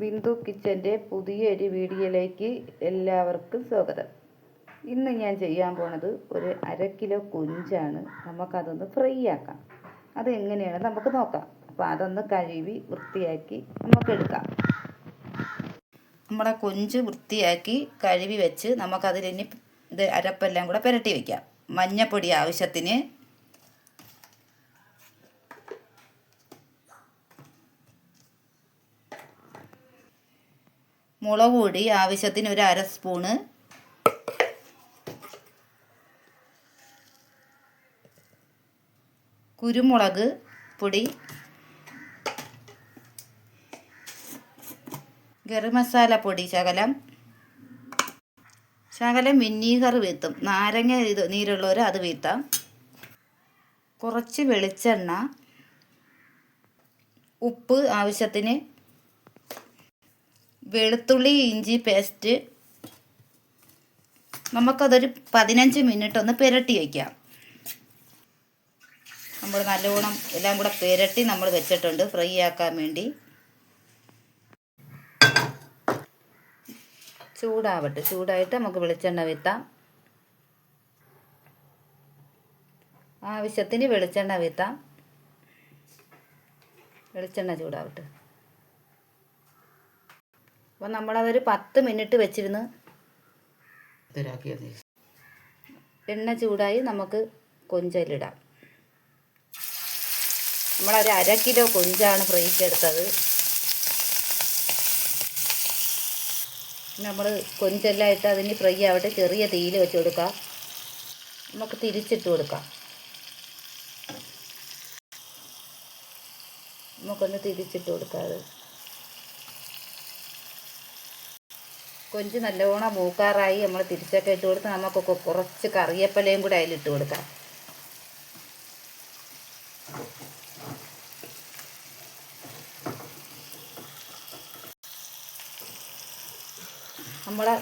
ബിന്ദു കിച്ചന്റെ പുതിയൊരു വീഡിയോയിലേക്ക് എല്ലാവർക്കും സ്വാഗതം. ഇന്ന് ഞാൻ ചെയ്യാൻ പോണത് ഒരു അര കിലോ കൊഞ്ചാണ്. നമുക്കതൊന്ന് ഫ്രൈ ആക്കാം. അത് എങ്ങനെയാണ് നമുക്ക് നോക്കാം. അപ്പോൾ അതൊന്ന് കഴുകി വൃത്തിയാക്കി നമുക്ക് എടുക്കാം നമ്മുടെ കൊഞ്ച് വൃത്തിയാക്കി കഴുകി വെച്ച് നമുക്കതിലിനി ഇത് അരപ്പെല്ലാം കൂടെ പുരട്ടി വയ്ക്കാം മഞ്ഞപ്പൊടി ആവശ്യത്തിന് മുളക് പൊടി ആവശ്യത്തിന് ഒരു അര സ്പൂണ്. കുരുമുളക് പൊടി. ഗരം മസാല പൊടി ശകലം. ശകലം വിന്നീഗർ വീത്തും. നാരങ്ങ ഇത് നീരുള്ളവർ അത് വീത്താം. കുറച്ച് വെളിച്ചെണ്ണ. ഉപ്പ് ആവശ്യത്തിന് വെളുത്തുള്ളി ഇഞ്ചി പേസ്റ്റ് നമുക്കതൊരു പതിനഞ്ച് മിനിറ്റ് ഒന്ന് പുരട്ടി വയ്ക്കാം നമ്മൾ നല്ലോണം എല്ലാം കൂടെ പുരട്ടി നമ്മൾ വെച്ചിട്ടുണ്ട്. ഫ്രൈ ആക്കാൻ വേണ്ടി. ചൂടാവട്ടെ. ചൂടായിട്ട് നമുക്ക് വെളിച്ചെണ്ണ വിത്താം. ആവശ്യത്തിന് വെളിച്ചെണ്ണ വിത്താം. വെളിച്ചെണ്ണ ചൂടാവട്ടെ. അപ്പോൾ നമ്മളതൊരു പത്ത് മിനിറ്റ് വെച്ചിരുന്ന് എണ്ണ ചൂടായി നമുക്ക് കൊഞ്ചലിടാം. നമ്മളൊരു അര കിലോ കൊഞ്ചാണ് ഫ്രൈക്ക് എടുത്തത്. നമ്മൾ കൊഞ്ചെല്ലാം ഇട്ട് അതിന് ഫ്രൈ ആവട്ടെ ചെറിയ തീയിൽ വെച്ച് കൊടുക്കാം. നമുക്ക് തിരിച്ചിട്ട് കൊടുക്കാം. നമുക്കൊന്ന് തിരിച്ചിട്ട് കൊടുക്കാം അത്. കൊഞ്ച് നല്ലവണ്ണം മൂക്കാറായി നമ്മൾ തിരിച്ചൊക്കെ ഇട്ട് കൊടുത്ത് നമുക്കൊക്കെ കുറച്ച് കറിയപ്പലയും കൂടെ അതിലിട്ട് കൊടുക്കാം. നമ്മളെ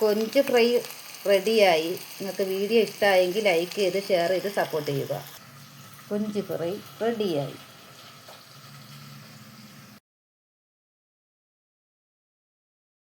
കൊഞ്ച് ഫ്രൈ റെഡിയായി. നിങ്ങൾക്ക് വീഡിയോ ഇഷ്ടമായെങ്കിൽ ലൈക്ക് ചെയ്ത് ഷെയർ ചെയ്ത് സപ്പോർട്ട് ചെയ്യുക. കൊഞ്ച് ഫ്രൈ റെഡിയായി.